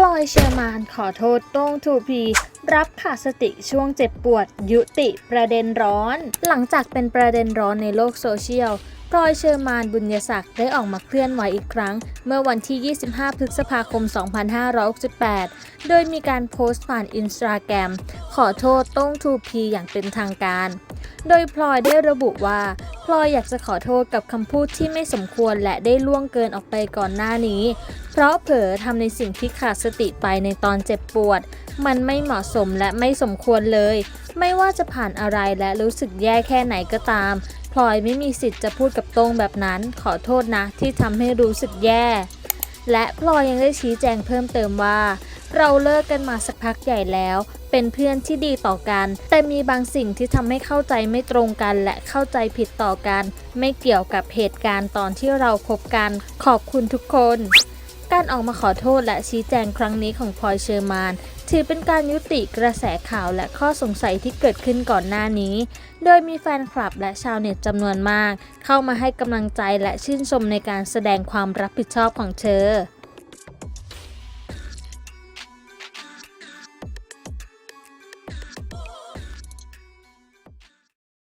พลอยเชอร์มานขอโทษโต้งทูพี รับขาดสติช่วงเจ็บปวด ยุติประเด็นร้อน หลังจากเป็นประเด็นร้อนในโลกโซเชียลพลอยเชอร์มานบุญยศักดิ์ได้ออกมาเคลื่อนไหวอีกครั้ง เมื่อวันที่ 25 พฤษภาคม 2568 โดยมีการโพสต์ผ่านอินสตาแกรมขอโทษโต้งทูพีอย่างเป็นทางการ โดยพลอยได้ระบุว่าพลอยอยากจะขอโทษกับคำพูดที่ไม่สมควรและได้ล่วงเกินออกไปก่อนหน้านี้ เพราะเผลอทำในสิ่งที่ขาดสติไปในตอนเจ็บปวด มันไม่เหมาะสมและไม่สมควรเลย ไม่ว่าจะผ่านอะไรและรู้สึกแย่แค่ไหนก็ตามพลอยไม่มีสิทธิ์จะพูดกับโต้งแบบนั้น ขอโทษนะที่ทำให้รู้สึกแย่ และพลอยยังได้ชี้แจงเพิ่มเติมว่า เราเลิกกันมาสักพักใหญ่แล้ว เป็นเพื่อนที่ดีต่อกัน แต่มีบางสิ่งที่ทำให้เข้าใจไม่ตรงกันและเข้าใจผิดต่อกัน ไม่เกี่ยวกับเหตุการณ์ตอนที่เราคบกัน ขอบคุณทุกคน การออกมาขอโทษและชี้แจงครั้งนี้ของพลอยเชอร์มานถือเป็นการยุติกระแสข่าวและข้อสงสัยที่เกิดขึ้นก่อนหน้านี้ โดยมีแฟนคลับและชาวเน็ตจำนวนมาก เข้ามาให้กำลังใจและชื่นชมในการแสดงความรับผิดชอบของเธอ